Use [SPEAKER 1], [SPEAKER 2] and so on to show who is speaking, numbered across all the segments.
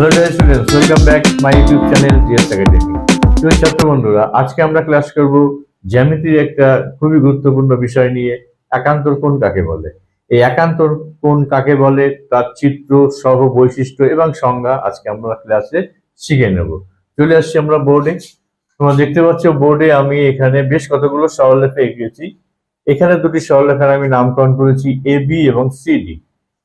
[SPEAKER 1] Hello dear students welcome back my YouTube channel GS academy প্রিয় ছাত্র বন্ধুরা, আজকে আমরা ক্লাস করব জ্যামিতির একটা খুবই গুরুত্বপূর্ণ বিষয় নিয়ে, একান্তর কোণ কাকে বলে? এই একান্তর কোণ কাকে বলে? তার চিত্র, সহ বৈশিষ্ট্য এবং সংজ্ঞা আজকে আমরা ক্লাসে শিখে নেব। চলে আসছি আমরা বোর্ডে তোমরা দেখতে পাচ্ছ বোর্ডে আমি এখানে বেশ কতগুলো সরলরেখা এঁকেছি। এখানে দুটি সরলরেখার আমি নামকরণ করেছি এ বি এবং সিডি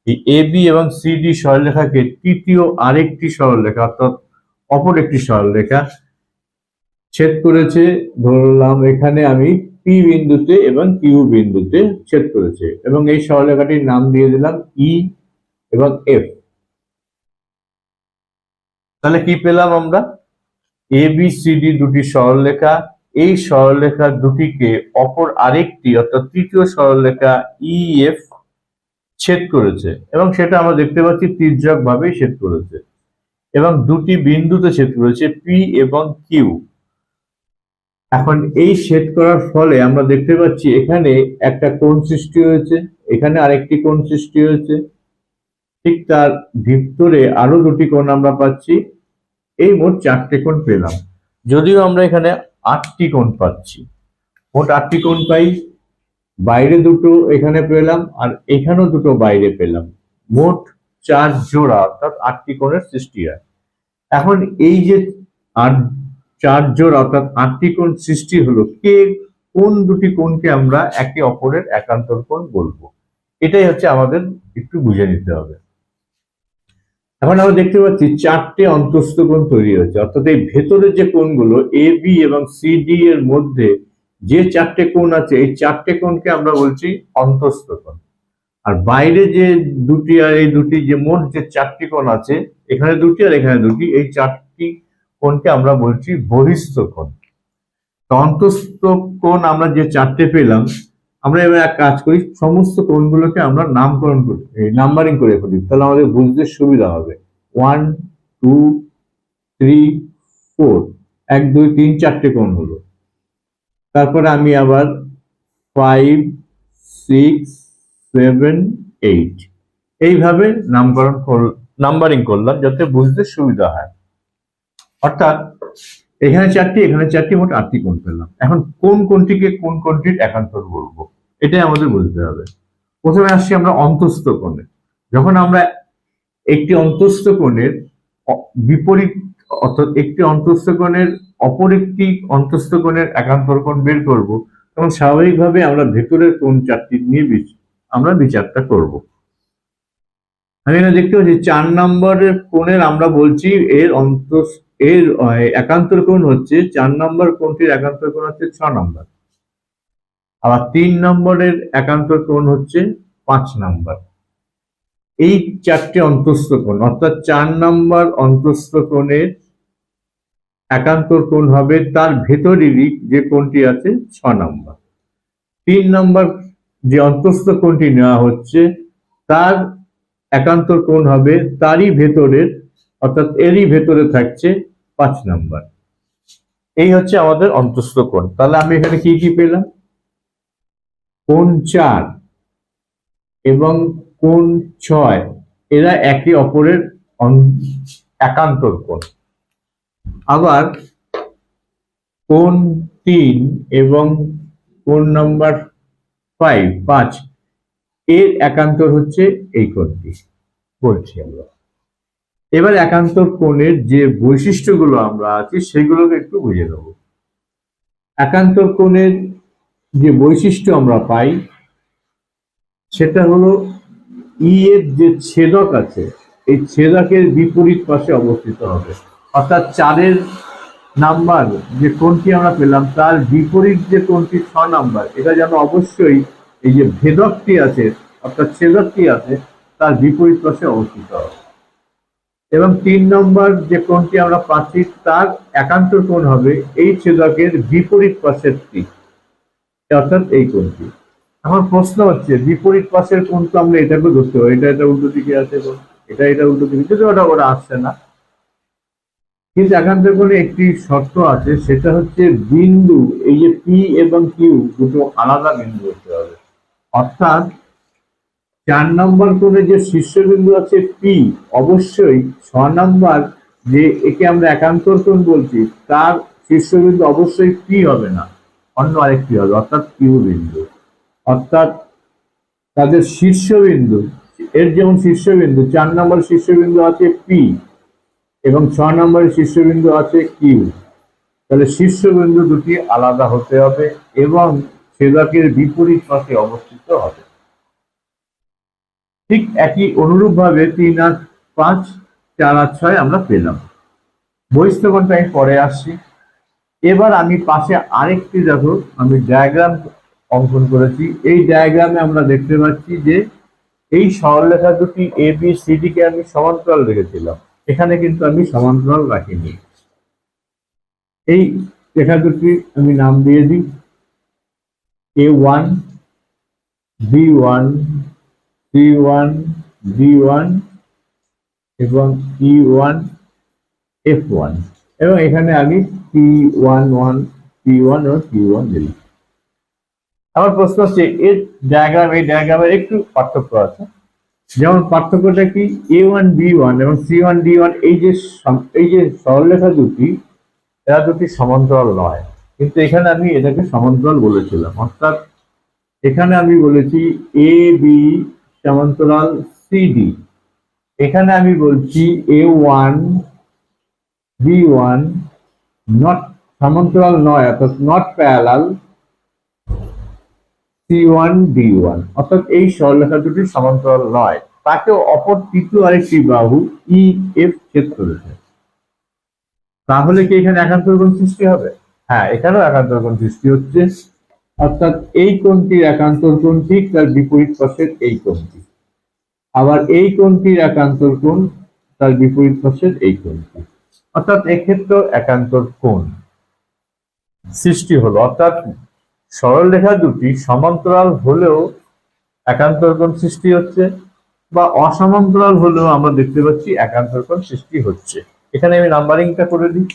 [SPEAKER 1] এই এ বি এবং সিডি সরলরেখাকে তৃতীয় আরেকটি সরলরেখা অর্থাৎ অপর একটি সরলরেখা ছেদ করেছে। ধরলাম এখানে আমি পি বিন্দুতে এবং কিউ বিন্দুতে ছেদ করেছে এবং এই সরলরেখাটির নাম দিয়ে দিলাম ই এবং এফ তাহলে কি পেলাম আমরা? এ বি সিডি দুটি সরলরেখা, এই সরলরেখা দুটিকে অপর আরেকটি অর্থাৎ তৃতীয় সরলরেখা ই এফ ছেদ করেছে এবং সেটা আমরা দেখতে পাচ্ছি তির্যক ভাবে ছেদ করেছে। এবং দুটি বিন্দুতে ছেদ করেছে পি এবং কিউ এখন এই ছেদ করার ফলে আমরা দেখতে পাচ্ছি এখানে একটা কোণ সৃষ্টি হয়েছে, এখানে আরেকটি কোণ সৃষ্টি হয়েছে। ঠিক তার ভিতরে আরও দুটি কোণ আমরা পাচ্ছি। এই মোট চারটে কোণ পেলাম। যদিও আমরা এখানে আটটি কোণ পাচ্ছি। মোট আটটি কোণ পাই। বাইরে দুটো এখানে পেলাম আর এখানেও দুটো বাইরে পেলাম। মোট চার জোড়া, অর্থাৎ আটটি কোণের সৃষ্টি হয়। এখন এই যে আট, চার জোড়া, অর্থাৎ আটটি কোণ সৃষ্টি হলো কে, কোন দুটি কোণকে আমরা একে অপরের একান্তর কোণ বলব? এটাই হচ্ছে আমাদের একটু বুঝে নিতে হবে। এখন আমরা দেখতে পাচ্ছি চারটে অন্তস্থ কোণ তৈরি হয়েছে। অর্থাৎ এই ভেতরের যে কোণগুলো এ বি এবং সি ডি এর মধ্যে যে চারটে কোণ আছে, এই চারটে কোণকে আমরা বলছি অন্তস্থ কোণ আর বাইরে যে দুটি আর এই দুটি যে মোট যে চারটি কোণ আছে, এখানে দুটি আর এখানে দুটি, এই চারটি কোণকে আমরা বলছি বহিস্থ কোণ অন্তস্থ কোণ আমরা যে চারটে পেলাম, আমরা এবার এক কাজ করি, সমস্ত কোণগুলোকে আমরা নামকরণ করি নাম্বারিং করে ফেলি, তাহলে আমাদের বুঝতে সুবিধা হবে। ওয়ান, টু, থ্রি, ফোর, এক, দুই, তিন, চারটে কোণ হলো। তারপরে আমি আবার ফাইভ সিক্স সেভেন এইট এইভাবে নামকরণ নাম্বারিং করলাম যাতে বুঝতে সুবিধা হয়। অর্থাৎ এখানে চারটি এখানে চারটি, মোট আটটি কোণ পেলাম। এখন কোন কোনটিকে কোন কোনটির একান্তর বলব? এটাই আমাদের বুঝতে হবে। প্রথমে আসছি আমরা অন্তস্থ কোণে। যখন আমরা একটি অন্তস্থ কোণের বিপরীত অর্থাৎ একটি অন্তস্থ কোণের অপর একটি অন্তস্থ কোণের একান্তর কোণ বের করব তখন স্বাভাবিকভাবে আমরা ভেতরের কোণ চারটি নিয়ে আমরা বিচারটা করব। আমি এখানে দেখতে পাচ্ছি চার নম্বরের কোণের আমরা বলছি এর অন্ত এর একান্তর কোণ হচ্ছে, চার নম্বর কোণটির একান্তর কোণ হচ্ছে ছ নম্বর। আবার তিন নম্বরের একান্তর কোণ হচ্ছে পাঁচ নম্বর। এই চারটে অন্তস্থ কোণ অর্থাৎ চার নম্বর অন্তস্থ কোণের একান্তর কোণ হবে তার ভেতরেরই যে কোণটি আছে ছ নম্বর। তিন নম্বর যে অন্তস্থ কোণটি নেওয়া হচ্ছে, তার একান্ত কোণ হবে তারই ভেতরের, অর্থাৎ এরই ভেতরে থাকছে পাঁচ নম্বর। এই হচ্ছে আমাদের অন্তস্থ কোণ। তাহলে আমি এখানে কি কি পেলাম? কোণ চার এবং কোণ ছয়, এরা একে অপরের একান্তর কোণ আবার কোন তিন এবং কোন নাম্বার ফাইভ পাঁচ, এর একান্তর হচ্ছে এই কোণটি, বলছি আমরা। এবার একান্তর কোণের যে বৈশিষ্ট্যগুলো আমরা আছি, সেগুলোকে একটু বুঝে নেব। একান্তর কোণের যে বৈশিষ্ট্য আমরা পাই, সেটা হলো ই এর যে ছেদক আছে, এই ছেদকের বিপরীত পাশে অবস্থিত হবে। অর্থাৎ চারের নাম্বার যে কোনটি আমরা পেলাম, তার বিপরীত যে কোণটি ছ নাম্বার, এটা যেন অবশ্যই এই যে ভেদকটি আছে, অর্থাৎ ছেদকটি আছে, তার বিপরীত পাশে অবস্থিত। হবে এবং তিন নম্বর যে কোণটি আমরা পাচ্ছি, তার একান্ত কোণ হবে এই ছেদকের বিপরীত পাশেরটি অর্থাৎ এই কোণটি। এখন প্রশ্ন হচ্ছে, বিপরীত পাশের কোণ তো আমরা এটাকে ধরতে হবে এটা এটা উল্টো দিকে আছে, এটা এটা উল্টো দিকে, যদি ওটা ওটা আসছে না কিন্তু একান্তর কোণে একটি শর্ত আছে, সেটা হচ্ছে বিন্দু, এই যে পি এবং কিউ দুটো আলাদা বিন্দু হতে হবে। অর্থাৎ চার নম্বর করে যে শীর্ষবিন্দু আছে পি অবশ্যই ছ নম্বর যে একে আমরা একান্তর কোণ বলছি, তার শীর্ষবিন্দু অবশ্যই পি হবে না, অন্য আরেকটি হবে, অর্থাৎ কিউ বিন্দু। অর্থাৎ তাদের শীর্ষবিন্দু, এর যেমন শীর্ষবিন্দু, চার নম্বর শীর্ষবিন্দু আছে পি এবং ছ নম্বরের শীর্ষবিন্দু আছে কিউ। তাহলে শীর্ষবিন্দু দুটি আলাদা হতে হবে এবং ছেদকের বিপরীত পাশে অবস্থিত হবে। ঠিক একই অনুরূপভাবে তিন আর পাঁচ, চার আর ছয় আমরা পেলাম বহিস্থকোণটা আমি পরে আসছি। এবার আমি পাশে আরেকটি দেখো, আমি ডায়াগ্রাম অঙ্কন করেছি। এই ডায়াগ্রামে আমরা দেখতে পাচ্ছি যে এই সরলরেখা দুটি এ বি সি ডি কে আমি সমান্তরাল রেখেছিলাম। এখানে কিন্তু আমি সমান্তরাল রাখিনি এই রেখা দুটি আমি নাম দিয়ে দিই। A one B one C one D one এবং ই ওয়ান এফ ওয়ান এবং এখানে আমি T one one T one এবং টি ওয়ান দিলাম আমার প্রশ্ন হচ্ছে, এর ডায়াগ্রাম এই ডায়াগ্রামের একটু পার্থক্য আছে। যেমন পার্থক্যটা কি? এ ওয়ান বি ওয়ান এবং সি ওয়ান ডি ওয়ান এই যে এই যে সরলরেখা দুটি, এরা দুটি সমান্তরাল নয়। কিন্তু এখানে আমি এটাকে সমান্তরাল বলেছিলাম। অর্থাৎ এখানে আমি বলেছি এ বি সমান্তরাল সি ডি এখানে আমি বলছি A one B one not সমান্তরাল নয়, অর্থাৎ নট প্যারালাল অর্থাৎ এই সরলরেখা দুটি সমান্তরাল নয়। তাকে অপর তৃতীয় আরেকটি বাহু ই এফ ছেদ করেছে তাহলে কি এখানে একান্তর কোণ সৃষ্টি হবে? হ্যাঁ এখানেও একান্তর কোণ সৃষ্টি হচ্ছে। অর্থাৎ এই কোণটির একান্তর কোণ ঠিক তার বিপরীত পাশের এই কোণটি। আবার এই কোণটির একান্তর কোণ তার বিপরীত পাশের এই কোণটি। অর্থাৎ এক্ষেত্রেও একান্তর কোণ সৃষ্টি হলো। অর্থাৎ সরলরেখা দুটি সমান্তরাল হলেও একান্তর কোণ সৃষ্টি হচ্ছে বা অসমান্তরাল হলেও আমরা দেখতে পাচ্ছি একান্তর কোণ সৃষ্টি হচ্ছে। এখানে আমি নাম্বারিংটা করে দিই।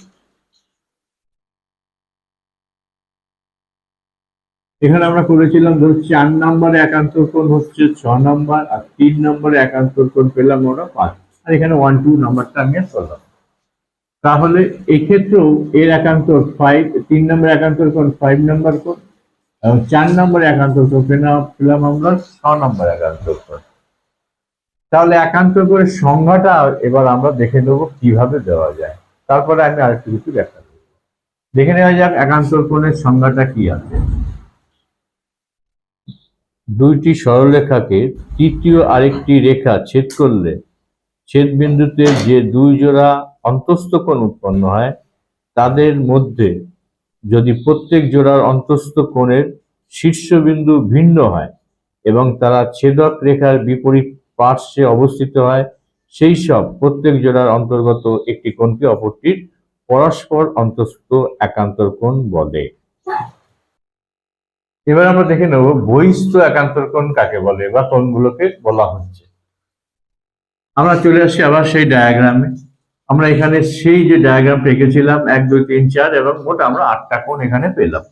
[SPEAKER 1] এখানে আমরা করেছিলাম ধর চার নম্বরে একান্তর কোণ হচ্ছে ছ নম্বর আর তিন নম্বরে একান্তর কোণ পেলাম ওরা পাঁচ। আর এখানে ওয়ান টু নাম্বারটা আমি আর করলাম। তাহলে এক্ষেত্রেও এর একান্তর ফাইভ তিন নম্বর একান্তর কোণ ফাইভ নম্বর কোণ এবং চার নম্বর একান্ত কোণ পেলাম আমরা ছ নম্বর একান্ত কোণ তাহলে একান্ত কোণের সংজ্ঞাটা এবার আমরা দেখে নেব কীভাবে দেওয়া যায়। তারপরে আমি আরেকটু কিছু ব্যাখ্যা করব। দেখে নেওয়া যাক একান্ত কোণের সংজ্ঞাটা কি আছে। দুইটি সরলরেখাকে তৃতীয় আরেকটি রেখা ছেদ করলে ছেদ বিন্দুতে যে দুই জোড়া অন্তস্থ কোণ উৎপন্ন হয়, তাদের মধ্যে যদি প্রত্যেক জোড়ার অন্তস্থ কোণের শীর্ষবিন্দু ভিন্ন হয় এবং তারা ছেদক রেখার বিপরীত পার্শ্বে অবস্থিত হয়, সেই সব প্রত্যেক জোড়ার অন্তর্গত একটি কোণকে অপরটির পরস্পর অন্তস্থ একান্তর কোণ বলে। এবার আমরা দেখে নেব বহিস্থ একান্তর কোণ কাকে বলে বা কোণগুলোকে বলা হচ্ছে। আমরা চলে আসি আবার সেই ডায়াগ্রামে আমরা এখানে সেই যে ডায়াগ্রামটা এঁকেছিলাম এক, দুই, তিন, চার এবং মোট আমরা আটটা কোণ এখানে পেলাম।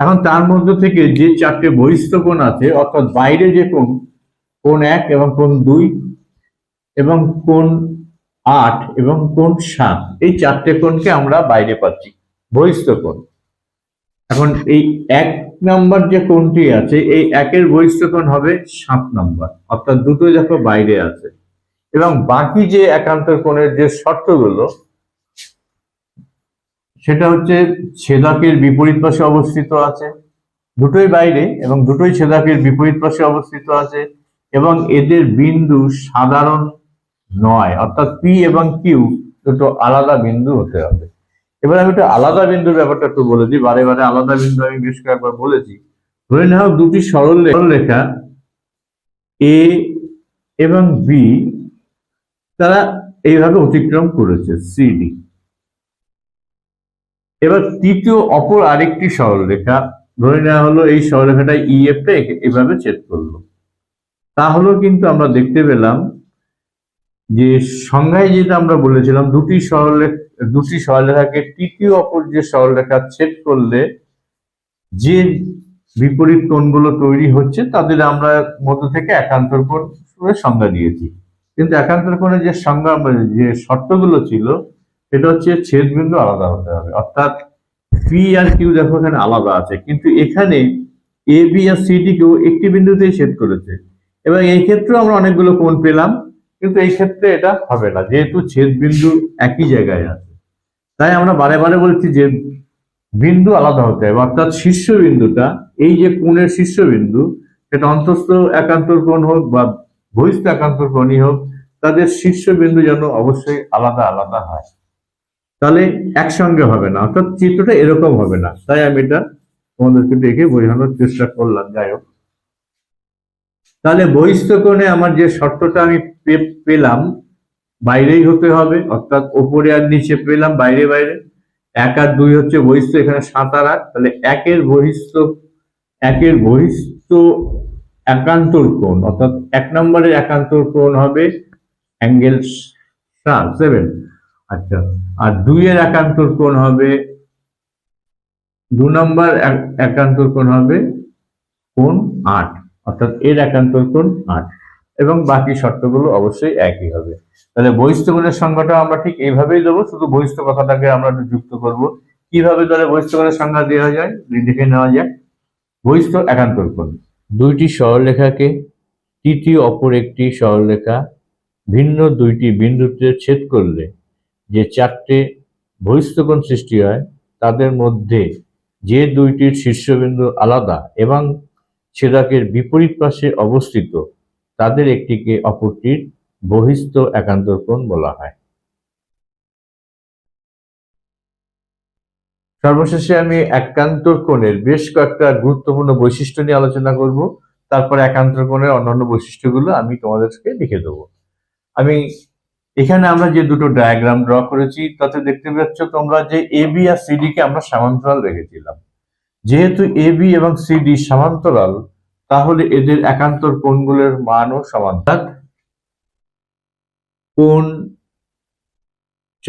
[SPEAKER 1] এখন তার মধ্যে থেকে যে চারটে বহিস্থ কোণ আছে, অর্থাৎ বাইরে যে কোণ কোণ এক এবং কোণ দুই এবং কোণ আট এবং কোণ সাত, এই চারটে কোণকে আমরা বাইরে পাচ্ছি, বহিস্থ কোণ। এখন এই এক নাম্বার যে কোণটি আছে, এই একের বহিস্থ কোণ হবে সাত নাম্বার, অর্থাৎ দুটো দেখো বাইরে আছে। এবং বাকি যে একান্তর কোণের যে শর্তগুলো, সেটা হচ্ছে ছেদকের বিপরীত পাশে অবস্থিত আছে, দুটোই বাইরে এবং দুটোই ছেদকের বিপরীত পাশে অবস্থিত আছে এবং এদের বিন্দু সাধারণ নয়, অর্থাৎ পি এবং কিউ দুটো আলাদা বিন্দু হতে হবে। এবার আমি একটু আলাদা বিন্দুর ব্যাপারটা একটু বলে দিই, বারে বারে আলাদা বিন্দু আমি বেশ কয়েকবার বলেছি। ধরে নেওয়া দুটি সরল রেখা এ এবং বি তারা এইভাবে অতিক্রম করেছে সিডি এবার তৃতীয়, অপর আরেকটি সরলরেখা, ধরে নেওয়া হলো এই সরলরেখাটা ইএফটা এভাবে ছেদ করল। তাহলেও কিন্তু আমরা দেখতে পেলাম যে সংজ্ঞায় যেটা আমরা বলেছিলাম, দুটি সরলরেখ দুটি সরলরেখাকে তৃতীয়, অপর যে সরলরেখা ছেদ করলে যে বিপরীত কোণগুলো তৈরি হচ্ছে, তাদের আমরা মধ্য থেকে একান্তর কোণ সংজ্ঞা দিয়েছি। কিন্তু একান্তর কোণে যে সংজ্ঞা মানে যে শর্তগুলো ছিল, সেটা হচ্ছে ছেদ বিন্দু আলাদা হতে হবে। অর্থাৎ পি আর কিউ দেখো এখানে আলাদা আছে, কিন্তু এখানে এ বি আর সি ডি কেউ একটি বিন্দুতেই ছেদ করেছে। এবং এই ক্ষেত্রেও আমরা অনেকগুলো কোণ পেলাম, কিন্তু এই ক্ষেত্রে এটা হবে না, যেহেতু ছেদ বিন্দু একই জায়গায় আছে। তাই আমরা বারে বারে বলছি যে বিন্দু আলাদা হতে হবে, অর্থাৎ শীর্ষ বিন্দুটা এই যে কোণের শীর্ষবিন্দু, সেটা অন্তস্থ একান্তর কোণ হোক বা বহিস্থ একান্তর কোণই হোক, তাদের শীর্ষবিন্দু যেন অবশ্যই আলাদা আলাদা হয়। তাহলে একসঙ্গে হবে না, অর্থাৎ চিত্রটা এরকম হবে না। তাই আমি এটা তোমাদেরকে দেখে বোঝানোর চেষ্টা করলাম, যাই হোক। তাহলে বহিস্থ কোণে আমার যে শর্তটা আমি পেলাম, বাইরেই হতে হবে, অর্থাৎ ওপরে আর নিচে পেলাম, বাইরে বাইরে। এক আর দুই হচ্ছে বহিষ্ঠ এখানে সাত আর আট। তাহলে একের বহিষ্ঠ একের বহিস্থ একান্তর কোণ, অর্থাৎ এক নম্বরের একান্তর কোণ হবে অ্যাঙ্গেল সেভেন। আচ্ছা আর দুইয়ের একান্তর কোণ হবে, দু নম্বর এক- একান্তর কোণ হবে কোণ আট, অর্থাৎ এর একান্তর কোণ আট। এবং বাকি শর্তগুলো অবশ্যই একই হবে। তাহলে বহিস্থ কোণের সংজ্ঞাটা আমরা ঠিক এইভাবেই দেবো, শুধু বহিস্থ কথাটাকে আমরা একটু যুক্ত করব। কীভাবে তাহলে বহিস্থ কোণের সংজ্ঞা দেওয়া যায়? দেখে নেওয়া যায়। বহিস্থ একান্তর কোণ। দুইটি সরলরেখাকে, তৃতীয় অপর একটি সরলরেখা ভিন্ন দুইটি বিন্দুতে ছেদ করলে যে চারটে বহিস্থকোণ সৃষ্টি হয়, তাদের মধ্যে যে দুইটির শীর্ষবিন্দু আলাদা এবং ছেদাকের বিপরীত পাশে অবস্থিত, তাদের একটিকে অপরটির বহিস্থ একান্তর কোণ বলা হয়। সর্বশেষে আমি একান্ত কোণের বেশ কয়েকটা গুরুত্বপূর্ণ বৈশিষ্ট্য নিয়ে আলোচনা করব। তারপর একান্ত কোণের অন্যান্য বৈশিষ্ট্যগুলো আমি তোমাদেরকে লিখে দেবো। আমি এখানে আমরা যে দুটো ডায়াগ্রাম ড্র করেছি, তাতে দেখতে পাচ্ছ তোমরা যে এ বি আর সিডি কে আমরা সমান্তরাল রেখেছিলাম। যেহেতু এ বি এবং সিডি সমান্তরাল, তাহলে এদের একান্তর কোণগুলোর মানও সমান্তরাল কোণ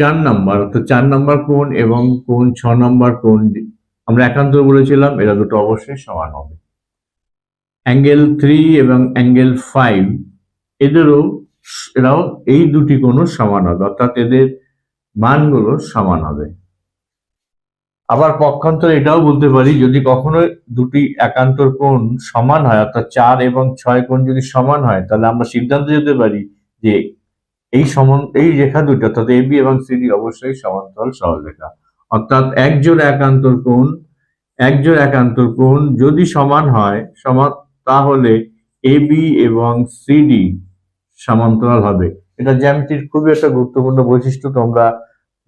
[SPEAKER 1] চার নাম্বার অর্থাৎ চার নাম্বার কোণ এবং কোণ ছ নাম্বার কোণ আমরা একান্ত বলেছিলাম এরা দুটো অবশ্যই সমান হবে। অ্যাঙ্গেল থ্রি এবং অ্যাঙ্গেল ফাইভ, এদেরও এরাও এই দুটি কোণও সমান হবে, অর্থাৎ এদের মানগুলো সমান হবে। আবার পক্ষান্তর এটাও বলতে পারি, যদি কখনো দুটি একান্তর কোণ সমান হয়, অর্থাৎ চার এবং ছয় কোণ যদি সমান হয়, তাহলে আমরা সিদ্ধান্ত যেতে পারি যে এই সমান, এই রেখা দুটি অর্থাৎ এবি এবং সিডি অবশ্যই সমান্তরাল সরলরেখা। অর্থাৎ একজোড় একান্তর কোণ, একজোড় একান্তর কোণ যদি সমান হয়, সমান, তাহলে এবি এবং সিডি সমান্তরাল হবে। এটা জ্যামিতির খুবই একটা গুরুত্বপূর্ণ বৈশিষ্ট্য। তোমরা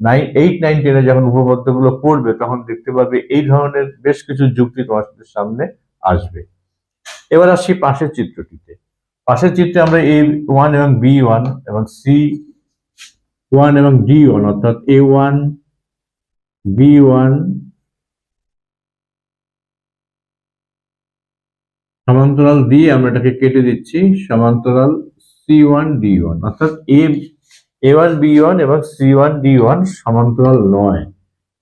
[SPEAKER 1] নাইন এইট নাইন টেনে যখন উপপাদ্যগুলো পড়বে, তখন দেখতে পাবে এই ধরনের বেশ কিছু যুক্তি তোমার সামনে আসবে। এবার আসছি পাশের চিত্রটিতে। পাশের চিত্রে আমরা এ ওয়ান এবং বি ওয়ান এবং সি ওয়ান এবং ডি ওয়ান অর্থাৎ এ ওয়ান বি ওয়ান সমান্তরাল দিয়ে আমরা এটাকে কেটে দিচ্ছি, সমান্তরাল সি ওয়ান ডি ওয়ান অর্থাৎ A A one B one এবং সি ওয়ান ডি ওয়ান সমান্তরাল নয়।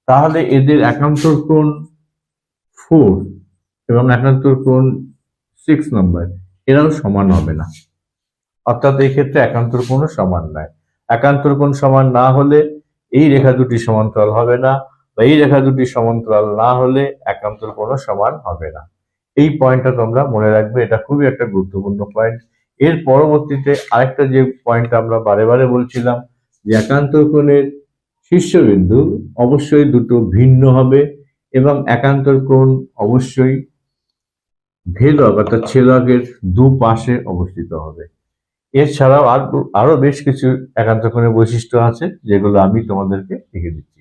[SPEAKER 1] তাহলে এদের একান্তর কোণ ফোর এবং একান্তর কোণ সিক্স নম্বর এরাও সমান হবে না। অর্থাৎ এই ক্ষেত্রে একান্তর কোণ সমান নয় একান্তর কোণ সমান না হলে এই রেখা দুটি সমান্তরাল হবে না বা এই রেখা দুটি সমান্তরাল না হলে একান্তর কোণ সমান হবে না। এই পয়েন্টটা তোমরা মনে রাখবে, এটা খুবই একটা গুরুত্বপূর্ণ পয়েন্ট। এর পরবর্তীতে আরেকটা যে পয়েন্ট আমরা বারে বারে বলছিলাম, যে একান্তর কোণের শীর্ষবিন্দু অবশ্যই দুটো ভিন্ন হবে এবং একান্তর কোণ অবশ্যই ভেদক অর্থাৎ ছেদকের দুপাশে অবস্থিত হবে। এছাড়াও আর, আরও বেশ কিছু একান্তক্ষণের বৈশিষ্ট্য আছে, যেগুলো আমি তোমাদেরকে লিখে দিচ্ছি।